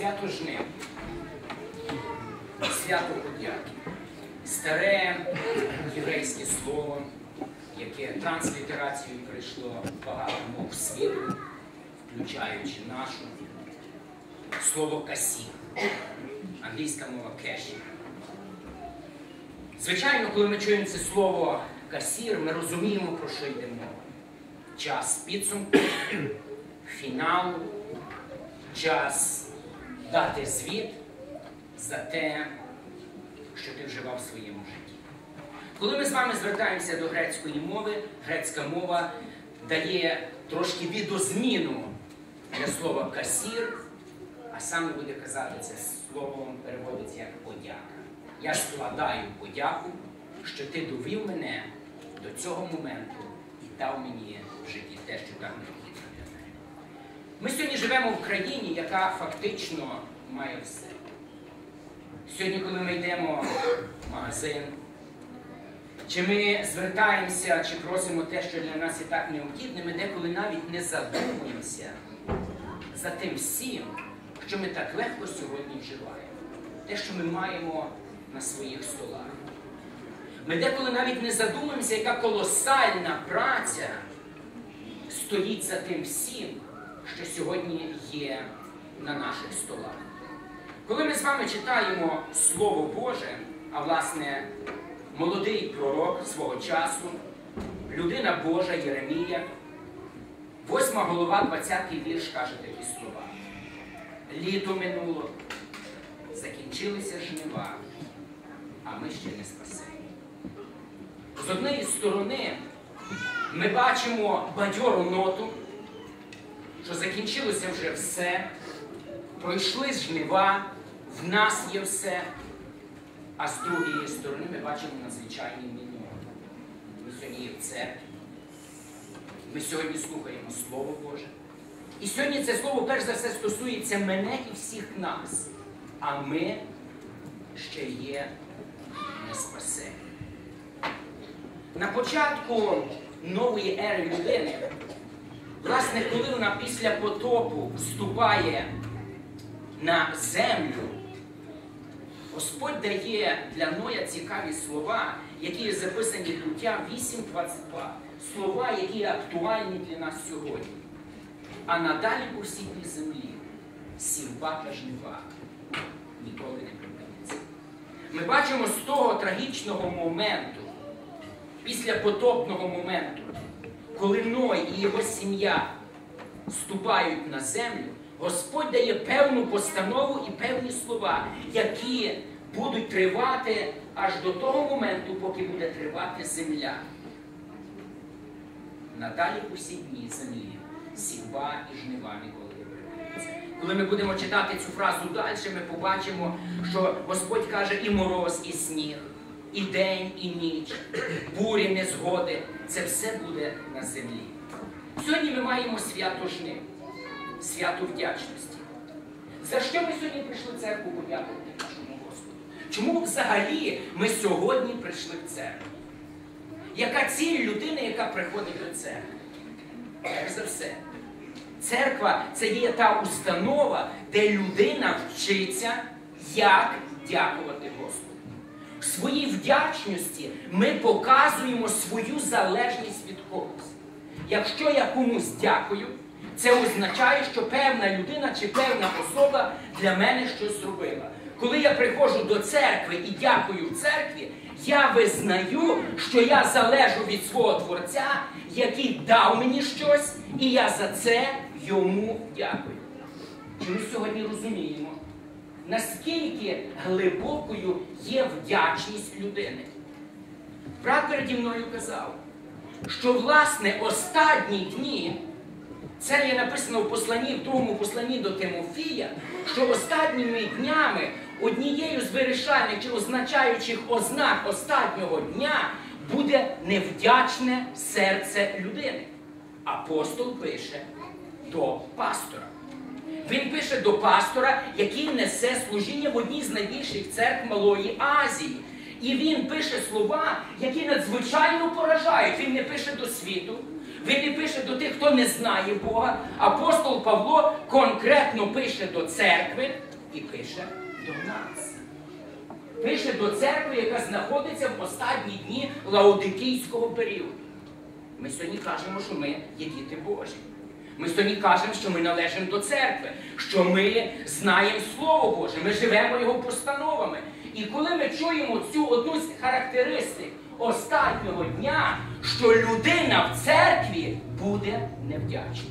Свято жнив. Свято подяки. Старе єврейське слово, яке транслітерацією прийшло багато мов світу, включаючи нашу. Слово касі. Англійська мова кеші. Звичайно, коли ми чуємо це слово касір, ми розуміємо, про що йде мова. Час підсумку, фіналу, час дати звіт за те, що ти вживав в своєму житті. Коли ми з вами звертаємося до грецької мови, грецька мова дає трошки відозміну для слова касір, а саме буде казати це словом переводиться як подяка. Я складаю подяку, що ти довів мене до цього моменту і дав мені в житті те, що мене. Ми сьогодні живемо в країні, яка фактично має все. Сьогодні, коли ми йдемо в магазин, чи ми звертаємося, чи просимо те, що для нас і так необхідне, ми деколи навіть не задумуємося за тим всім, що ми так легко сьогодні вживаємо. Те, що ми маємо на своїх столах. Ми деколи навіть не задумуємося, яка колосальна праця стоїть за тим всім, що сьогодні є на наших столах. Коли ми з вами читаємо Слово Боже, а власне молодий пророк свого часу, людина Божа Єремія, восьма голова, 20 вірш каже такі слова. Літо минуло, закінчилися жнива, а ми ще не спасені. З однієї сторони ми бачимо бадьору ноту, що закінчилося вже все, пройшли жнива, в нас є все, а з другої сторони ми бачимо надзвичайний мінор. Ми сьогодні є в церкві. Ми сьогодні слухаємо Слово Боже. І сьогодні це слово, перш за все, стосується мене і всіх нас. А ми ще є не спасені. На початку нової ери людини, власне, коли вона після потопу вступає на землю, Господь дає для Ноя цікаві слова, які є записані в Буття 8.22. Слова, які є актуальні для нас сьогодні. А надалі по всій землі сівба та жнива ніколи не припиниться. Ми бачимо з того трагічного моменту, після потопного моменту, коли Ной і його сім'я ступають на землю, Господь дає певну постанову і певні слова, які будуть тривати аж до того моменту, поки буде тривати земля. Надалі всі дні землі сівба і жнива ніколи не припиняться. Коли ми будемо читати цю фразу далі, ми побачимо, що Господь каже і мороз, і сніг, і день, і ніч, бурі, незгоди. Це все буде на землі. Сьогодні ми маємо свято жнив, свято вдячності. За що ми сьогодні прийшли в церкву подякувати нашому Господу? Чому взагалі ми сьогодні прийшли в церкву? Яка ціль людини, яка приходить до церкви? Перш за все, церква це є та установа, де людина вчиться, як дякувати Господу. В своїй вдячності ми показуємо свою залежність від когось. Якщо я комусь дякую, це означає, що певна людина чи певна особа для мене щось зробила. Коли я приходжу до церкви і дякую церкві, я визнаю, що я залежу від свого Творця, який дав мені щось, і я за це йому дякую. Чи ми сьогодні розуміємо, наскільки глибокою є вдячність людини? Брат переді мною казав, що власне останні дні. Це є написано в посланні, в другому посланні до Тимофія, що останніми днями однією з вирішальних чи означаючих ознак останнього дня буде невдячне серце людини. Апостол пише до пастора. Він пише до пастора, який несе служіння в одній з найбільших церкв Малої Азії. І він пише слова, які надзвичайно поражають. Він не пише до світу. Він не пише до тих, хто не знає Бога. Апостол Павло конкретно пише до церкви, і пише до нас. Пише до церкви, яка знаходиться в останні дні лаодикійського періоду. Ми сьогодні кажемо, що ми є діти Божі. Ми сьогодні кажемо, що ми належимо до церкви, що ми знаємо Слово Боже, ми живемо Його постановами. І коли ми чуємо цю одну з характеристик останнього дня, що людина в церкві буде невдячна.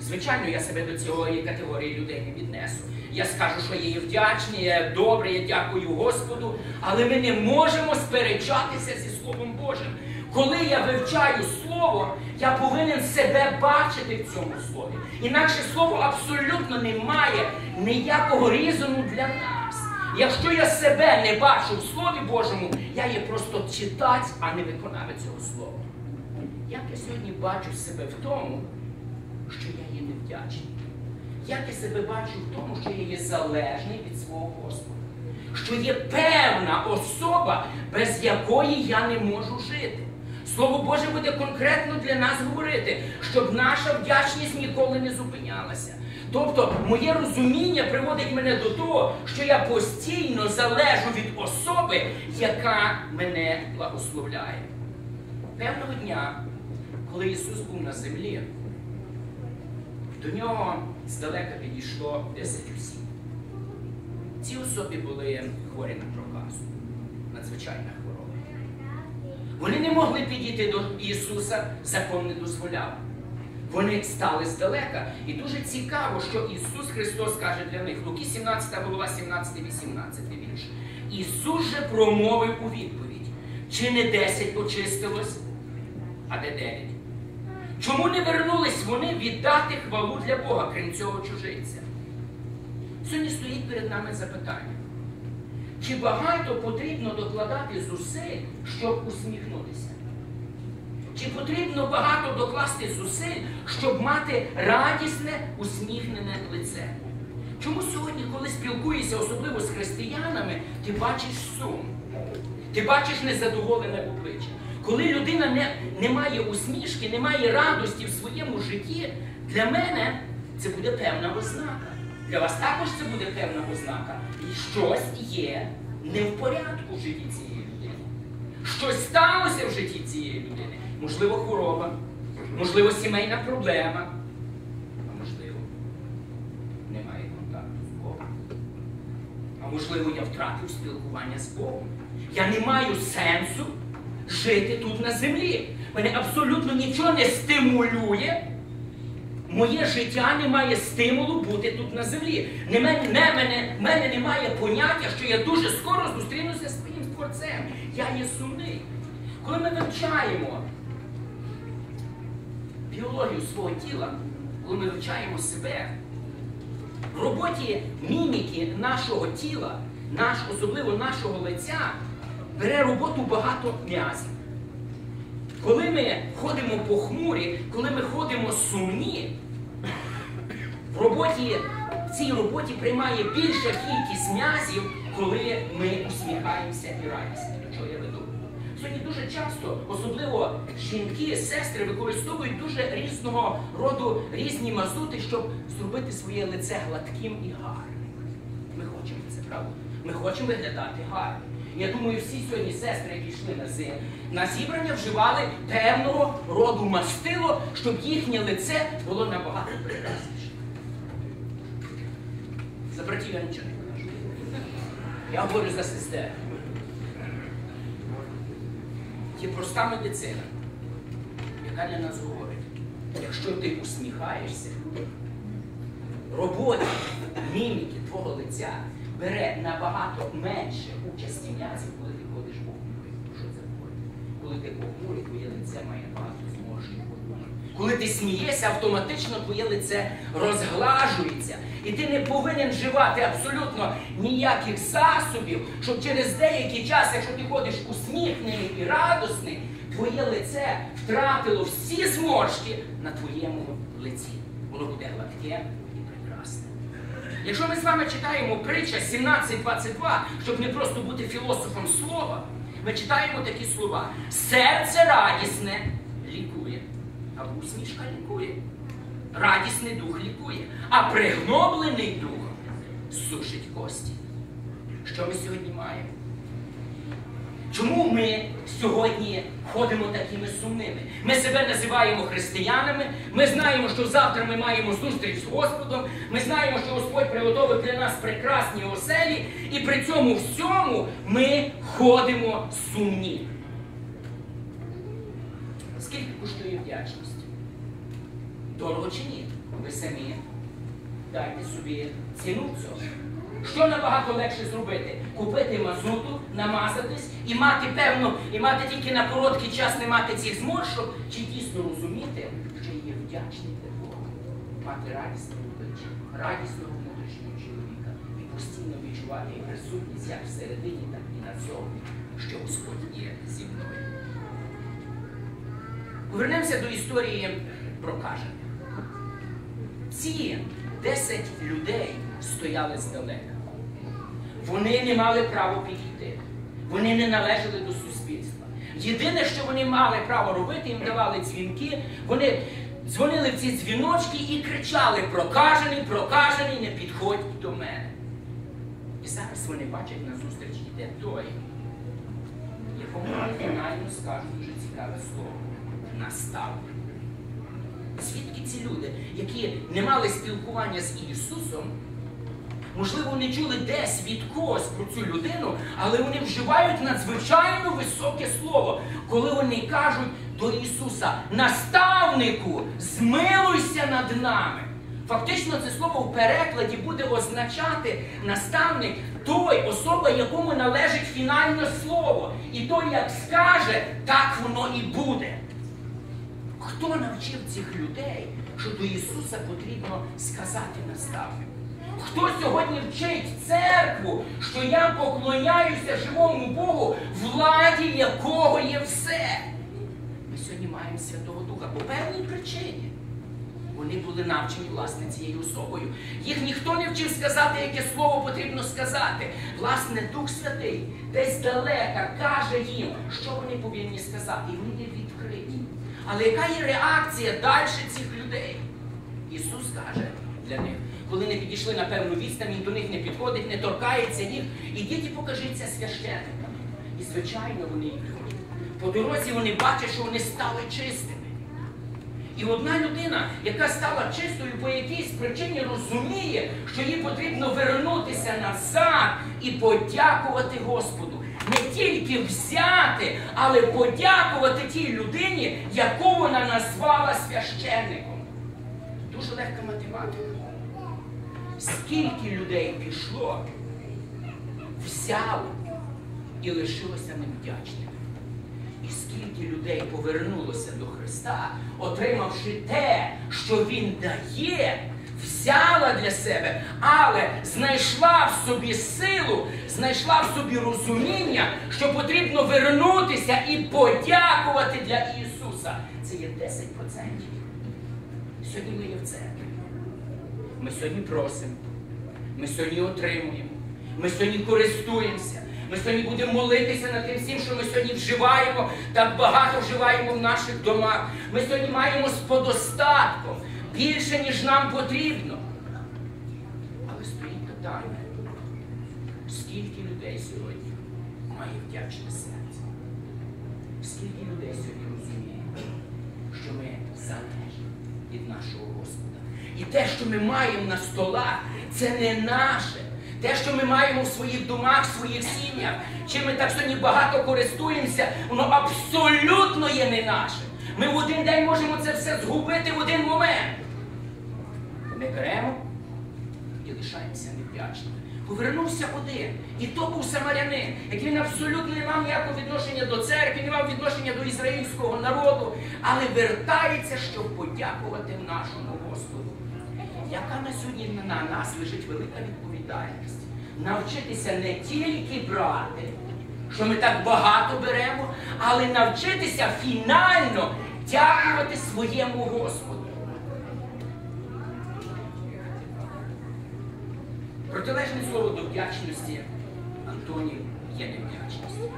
Звичайно, я себе до цієї категорії людей не віднесу. Я скажу, що я є вдячний, я добре, я дякую Господу, але ми не можемо сперечатися зі Словом Божим. Коли я вивчаю Слово, я повинен себе бачити в цьому слові. Інакше слово абсолютно не має ніякого різону для нас. Якщо я себе не бачу в Слові Божому, я є просто читаць, а не виконавець цього слова. Як я сьогодні бачу себе в тому, що я є невдячний? Як я себе бачу в тому, що я є залежний від свого Господа? Що є певна особа, без якої я не можу жити. Слово Боже буде конкретно для нас говорити, щоб наша вдячність ніколи не зупинялася. Тобто, моє розуміння приводить мене до того, що я постійно залежу від особи, яка мене благословляє. Певного дня, коли Ісус був на землі, до нього здалека підійшло 10 осіб. Ці особи були хворі на проказу, надзвичайна. Вони не могли підійти до Ісуса, закон не дозволяв. Вони стали здалека. І дуже цікаво, що Ісус Христос каже для них, Луки 17 голова, 17, 18 вірш. Ісус же промовив у відповідь, чи не 10 очистилось, а де 9? Чому не вернулись вони віддати хвалу для Бога, крім цього чужинця? Сьогодні стоїть перед нами запитання. Чи багато потрібно докладати зусиль, щоб усміхнутися? Чи потрібно багато докласти зусиль, щоб мати радісне, усміхнене лице? Чому сьогодні, коли спілкуєшся, особливо з християнами, ти бачиш сум, ти бачиш незадоволене обличчя? Коли людина не, не має усмішки, не має радості в своєму житті, для мене це буде певна ознака. Для вас також це буде певна ознака. І щось є не в порядку в житті цієї людини. Щось сталося в житті цієї людини. Можливо, хвороба, можливо, сімейна проблема, а можливо, немає контакту з Богом. А можливо, я втратив спілкування з Богом. Я не маю сенсу жити тут на землі. Мене абсолютно нічого не стимулює. Моє життя не має стимулу бути тут на землі. Не мене, не, мене, мене немає поняття, що я дуже скоро зустрінуся з своїм творцем. Я є сумний. Коли ми вивчаємо біологію свого тіла, коли ми вивчаємо себе, в роботі міміки нашого тіла, наш, особливо нашого лиця, бере роботу багато м'язів. Коли ми ходимо похмурі, коли ми ходимо сумні, роботі, в цій роботі приймає більша кількість м'язів, коли ми усміхаємося і радісно. До я веду? Сьогодні дуже часто, особливо жінки, сестри, використовують дуже різного роду різні мазути, щоб зробити своє лице гладким і гарним. Ми хочемо це, правда? Ми хочемо виглядати гарно. Я думаю, всі сьогодні сестри, які йшли на зи, на зібрання, вживали певного роду мастило, щоб їхнє лице було набагато прекрасніше. За братів я нічого не кажу. Я говорю за сестер. Є проста медицина, яка для нас говорить, якщо ти усміхаєшся, робота міміки твого лиця бере набагато менше участі м'язів, коли ти ходиш похмурий. Що це говорить? Коли ти похмурий, твоє лице має багато. Коли ти смієшся, автоматично твоє лице розглажується. І ти не повинен вживати абсолютно ніяких засобів, щоб через деякий час, якщо ти ходиш усміхнений і радосний, твоє лице втратило всі зморшки на твоєму лиці. Воно буде гладке і прекрасне. Якщо ми з вами читаємо притча 17.22, щоб не просто бути філософом слова, ми читаємо такі слова: серце радісне або усмішка лікує. Радісний дух лікує, а пригноблений дух сушить кості. Що ми сьогодні маємо? Чому ми сьогодні ходимо такими сумними? Ми себе називаємо християнами, ми знаємо, що завтра ми маємо зустріч з Господом, ми знаємо, що Господь приготовив для нас прекрасні оселі, і при цьому всьому ми ходимо сумні. Скільки коштує вдячність? Дорого чи ні? Ви самі дайте собі ціну цього. Що набагато легше зробити? Купити мазуту, намазатись і мати певно, і мати тільки на короткий час не мати цих зморшок, чи дійсно розуміти, що є вдячний для Бога, мати радісне обличчя, радісного внутрішнього чоловіка і постійно відчувати присутність як всередині, так і на цьому, що Господь є зі мною. Повернемося до історії прокажених. Ці 10 людей стояли здалека. Вони не мали права підійти. Вони не належали до суспільства. Єдине, що вони мали право робити, їм давали дзвінки, вони дзвонили в ці дзвіночки і кричали: прокажений, прокажений, не підходь до мене. І зараз вони бачать на зустріч іде той, якому фінально скажуть дуже цікаве слово наставник. Звідки ці люди, які не мали спілкування з Ісусом, можливо, вони чули десь від когось про цю людину, але вони вживають надзвичайно високе слово, коли вони кажуть до Ісуса, наставнику, змилуйся над нами. Фактично, це слово в перекладі буде означати наставник той особа, якому належить фінальне слово. І той, як скаже, так воно і буде. Хто навчив цих людей, що до Ісуса потрібно сказати наставник? Хто сьогодні вчить церкву, що я поклоняюся живому Богу, владі якого є все? Ми сьогодні маємо Святого Духа по певній причині. Вони були навчені власне цією особою. Їх ніхто не вчив сказати, яке слово потрібно сказати. Власне, Дух Святий десь далека каже їм, що вони повинні сказати. І вони. Але яка є реакція далі цих людей? Ісус каже для них, коли не підійшли на певну відстань, він до них не підходить, не торкається їх. І покажіться священникам. І, звичайно, вони йдуть. По дорозі вони бачать, що вони стали чистими. І одна людина, яка стала чистою по якійсь причині, розуміє, що їй потрібно вернутися назад і подякувати Господу. Тільки взяти, але подякувати тій людині, яку вона назвала священником. Дуже легка математика. Скільки людей пішло, взяло і лишилося невдячними. І скільки людей повернулося до Христа, отримавши те, що Він дає, взяла для себе, але знайшла в собі силу, знайшла в собі розуміння, що потрібно вернутися і подякувати для Ісуса. Це є 10%. Сьогодні ми є в церкві. Ми сьогодні просимо, ми сьогодні отримуємо, ми сьогодні користуємося. Ми сьогодні будемо молитися над тим всім, що ми сьогодні вживаємо, так багато вживаємо в наших домах. Ми сьогодні маємо з подостатком більше, ніж нам потрібно. Але стоїть питання, скільки людей сьогодні має вдячне серце? Скільки людей сьогодні розуміє, що ми залежні від нашого Господа? І те, що ми маємо на столах, це не наше. Те, що ми маємо в своїх домах, в своїх сім'ях, чим ми так сьогодні багато користуємося, воно абсолютно є не наше. Ми в один день можемо це все згубити в один момент. Ми беремо і лишаємося невдячними. Повернувся один. І то був самарянин, який він абсолютно не мав ніякого відношення до церкви, не мав відношення до ізраїльського народу, але вертається, щоб подякувати нашому Господу. Яка на сьогодні на нас лежить велика відповідальність? Навчитися не тільки брати, що ми так багато беремо, але навчитися фінально дякувати своєму Господу. Протилежне слово до вдячності Антонів є невдячність.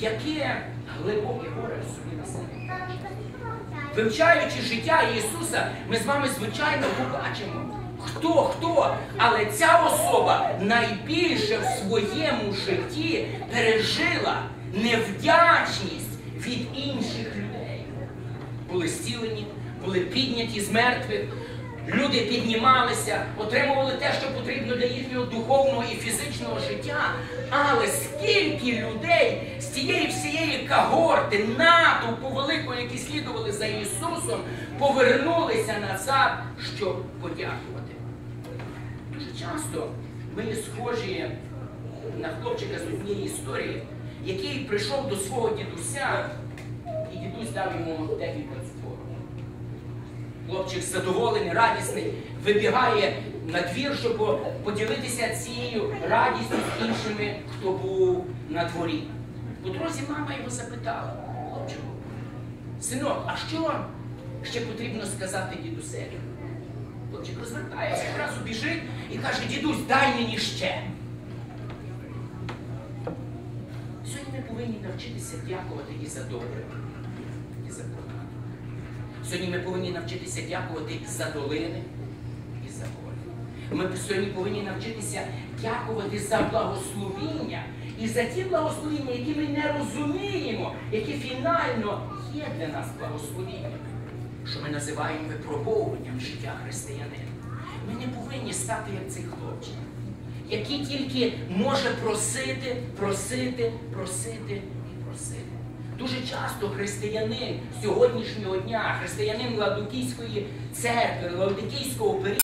Яке глибоке горе в собі несе невдячність. Вивчаючи життя Ісуса, ми з вами, звичайно, побачимо, хто хто, але ця особа найбільше в своєму житті пережила невдячність від інших людей. Були зцілені, були підняті з мертвих. Люди піднімалися, отримували те, що потрібно для їхнього духовного і фізичного життя. Але скільки людей з тієї всієї когорти, натовпу великої, які слідували за Ісусом, повернулися назад, щоб подякувати. Дуже часто ми схожі на хлопчика з однієї історії, який прийшов до свого дідуся, і дідусь дав йому декілька. Хлопчик задоволений, радісний, вибігає на двір, щоб поділитися цією радістю з іншими, хто був на дворі. По дорозі мама його запитала, хлопчику, синок, а що ще потрібно сказати дідусеві? Хлопчик розвертається, одразу біжить і каже, дідусь, дай мені ще. Сьогодні ми повинні навчитися дякувати і за добре, і за погане. Сьогодні ми повинні навчитися дякувати за долини і за полі. Ми сьогодні повинні навчитися дякувати за благословіння і за ті благословіння, які ми не розуміємо, які фінально є для нас благословіннями, що ми називаємо випробовуванням життя християнина. Ми не повинні стати як цей хлопчик, який тільки може просити, просити просити. Дуже часто християнин сьогоднішнього дня, християнин Ладокійської церкви, Ладокійського періоду,